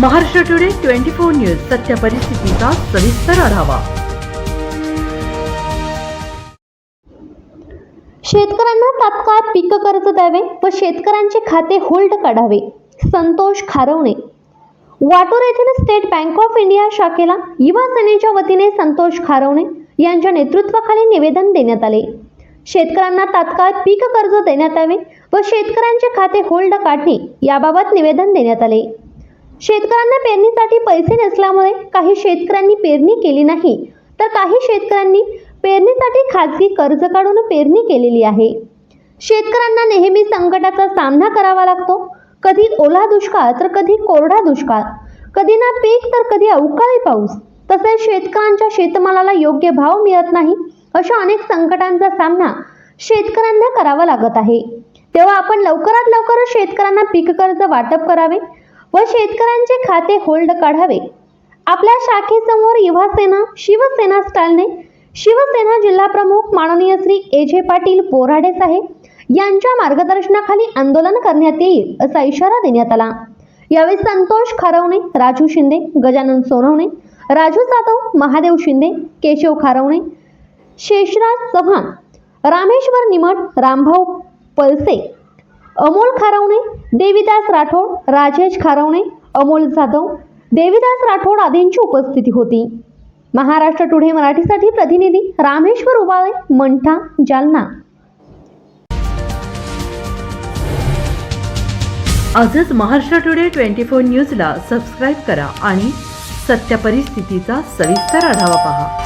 Maharashtra today twenty four news सत्य परिस्थितीचा सविस्तर आढावा. शेतकऱ्यांना तात्काळ पीक कर्ज द्यावे व शेतकऱ्यांचे खाते होल्ड काढावे. संतोष खारवणे. वाटूर येथील स्टेट बँक ऑफ इंडिया शाखेला युवा सेनेच्या वतीने संतोष खारवणे यांच्या नेतृत्वाखाली निवेदन देण्यात आले. शेतकऱ्यांना तात्काळ पीक कर्ज देण्यात यावे व शेतकऱ्यांचे खाते होल्ड काढणे याबाबत निवेदन देण्यात आले. शेतकऱ्यांना पेरणीसाठी पैसे नसल्यामुळे काही शेतकऱ्यांनी पेरणी केली नाही. तर काही शेतकऱ्यांनी पेरणीसाठी खाजगी कर्ज काढून पेरणी केलेली आहे. शेतकऱ्यांना नेहमी संकटाचा सामना करावा लागतो. कधी ओला दुष्काळ तर कधी कोरडा दुष्काळ. कधी ना पीक तर कधी अवकाळी पाऊस. तसेच शेतकऱ्यांच्या शेतमालाला योग्य भाव मिळत नाही अशा अनेक संकटांचा सामना शेतकऱ्यांना करावा लागत आहे. तेव्हा आपण लवकरात लवकर शेतकऱ्यांना पीक कर्ज वाटप करावे व शेतकऱ्यांचे खाते होल्ड काढावे. आपल्या शाखेसमोर युवासेना शिवसेना स्टाईलने शिवसेना जिल्हा प्रमुख माननीय श्री ए जे पाटील बोराडे साहेब यांच्या मार्गदर्शनाखाली आंदोलन करण्यात येईल असा इशारा देण्यात आला. यावेळी संतोष खारवणे राजू शिंदे गजानन सोनवणे राजू जाधव महादेव शिंदे केशव खारवणे शेषराज चव्हाण रामेश्वर निमट रामभाऊ पलसे अमोल खारवणे देवीदास राठोड राजेश खारवणे अमोल जाधव देवीदास राठोड आदींची उपस्थिती होती. महाराष्ट्र टुडे मराठीसाठी प्रतिनिधी रामेश्वर उबाळे मंठा जालना. आजच महाराष्ट्र टुडे ट्वेंटी फोर न्यूजला सबस्क्राईब करा आणि सत्य परिस्थितीचा सविस्तर आढावा पहा.